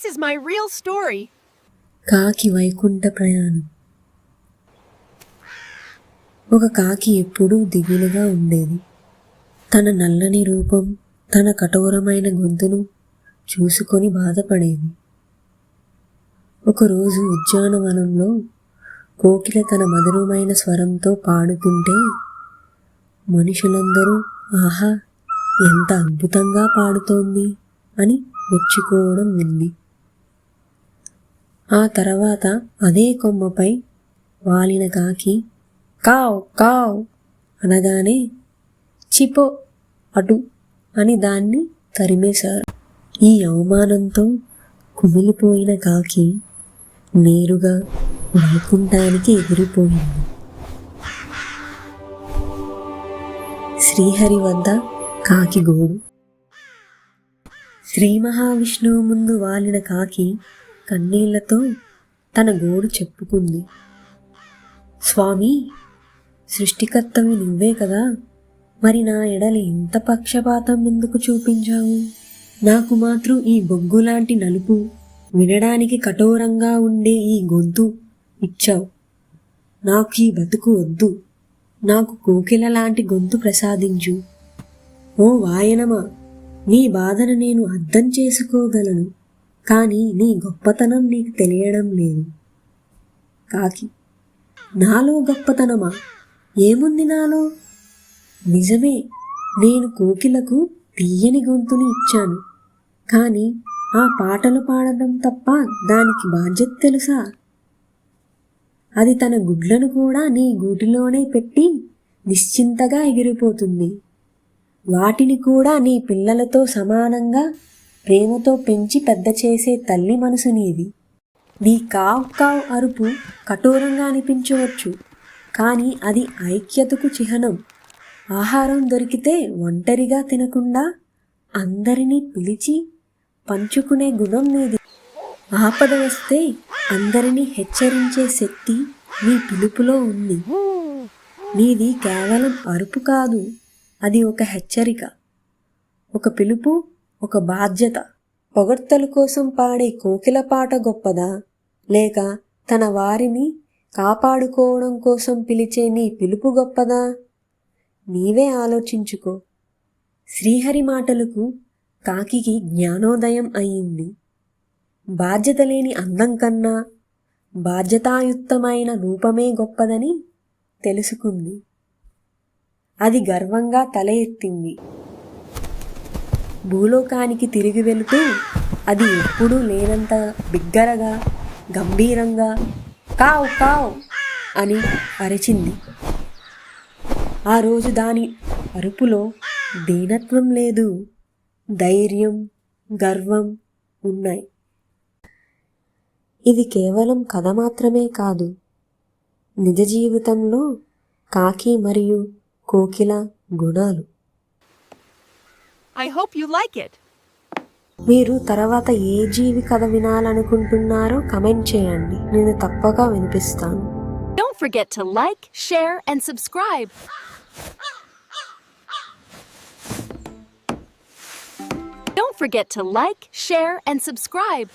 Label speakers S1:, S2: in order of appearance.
S1: This is my real story.
S2: కాకి వైకుంఠ ప్రయాణం. ఒక కాకి ఎప్పుడూ దిగులుగా ఉండేది. తన నల్లని రూపం తన కఠోరమైన గొంతును చూసుకొని బాధపడేది. ఒకరోజు ఉద్యానవనంలో కోకిల తన మధురమైన స్వరంతో పాడుతుంటే మనుషులందరూ ఆహా ఎంత అద్భుతంగా పాడుతోంది అని మెచ్చుకోవడం వింది. ఆ తర్వాత అదే కొమ్మపై వాలిన కాకి కావ్ కావ్ అనగానే చిపో అటు అని దాన్ని తరిమేశారు. ఈ అవమానంతో కుమిలిపోయిన కాకి నేరుగా వైకుంఠానికి ఎగిరిపోయింది. శ్రీహరి వద్ద కాకి గోడు. శ్రీ మహావిష్ణువు ముందు వాలిన కాకి కన్నీళ్ళతో తన గోడు చెప్పుకుంది. స్వామి సృష్టికర్తవి నువ్వే కదా! మరి నా ఎడలి ఇంత పక్షపాతం ఎందుకు చూపించావు? నాకు మాత్రం ఈ బొగ్గులాంటి నలుపు వినడానికి కఠోరంగా ఉండే ఈ గొంతు ఇచ్చావు. నాకు ఈ బతుకు వద్దు. నాకు కోకిల లాంటి గొంతు ప్రసాదించు. ఓ వాయనమా! నీ బాధను నేను అర్థం చేసుకోగలను. కానీ నీ గొప్పతనం నీకు తెలియడం లేదు. కాకి నాలో గొప్పతనమా? ఏముంది నాలో? నిజమే నేను కోకిలకు తీయని గొంతుని ఇచ్చాను. కానీ ఆ పాటలు పాడడం తప్ప దానికి బాధ్యత తెలుసా? అది తన గుడ్లను కూడా నీ గూటిలోనే పెట్టి నిశ్చింతగా ఎగిరిపోతుంది. వాటిని కూడా నీ పిల్లలతో సమానంగా ప్రేమతో పెంచి పెద్ద చేసే తల్లి మనసు నీది. నీ కావ్ కావ్ అరుపు కఠోరంగా అనిపించవచ్చు కానీ అది ఐక్యతకు చిహ్నం. ఆహారం దొరికితే ఒంటరిగా తినకుండా అందరినీ పిలిచి పంచుకునే గుణం నీది. ఆపద వస్తే అందరినీ హెచ్చరించే శక్తి నీ పిలుపులో ఉంది. నీది కేవలం అరుపు కాదు అది ఒక హెచ్చరిక. ఒక పిలుపు ఒక బాధ్యత. పొగడ్తల కోసం పాడే కోకిల పాట గొప్పదా? లేక తన వారిని కాపాడుకోవడం కోసం పిలిచే నీ పిలుపు గొప్పదా? నీవే ఆలోచించుకో. శ్రీహరి మాటలకు కాకికి జ్ఞానోదయం అయింది. బాధ్యత లేని అందం కన్నా బాధ్యతాయుక్తమైన రూపమే గొప్పదని తెలుసుకుంది. అది గర్వంగా తల ఎత్తింది. భూలోకానికి తిరిగి వెళుతూ అది ఎప్పుడూ లేనంత బిగ్గరగా గంభీరంగా కావ్ కావ్ అని అరిచింది. ఆ రోజు దాని అరుపులో దీనత్వం లేదు ధైర్యం గర్వం ఉన్నాయి. ఇది కేవలం కథ మాత్రమే కాదు. నిజ జీవితంలో కాకి మరియు కోకిల గుణాలు.
S1: I hope you like it.
S2: మీరు తర్వాత ఏ జీవి కథ వినాలనుకుంటున్నారో కమెంట్ చేయండి నేను తప్పక వినిపిస్తాను
S1: Don't forget to like, share, and subscribe. Don't forget to like, share, and subscribe.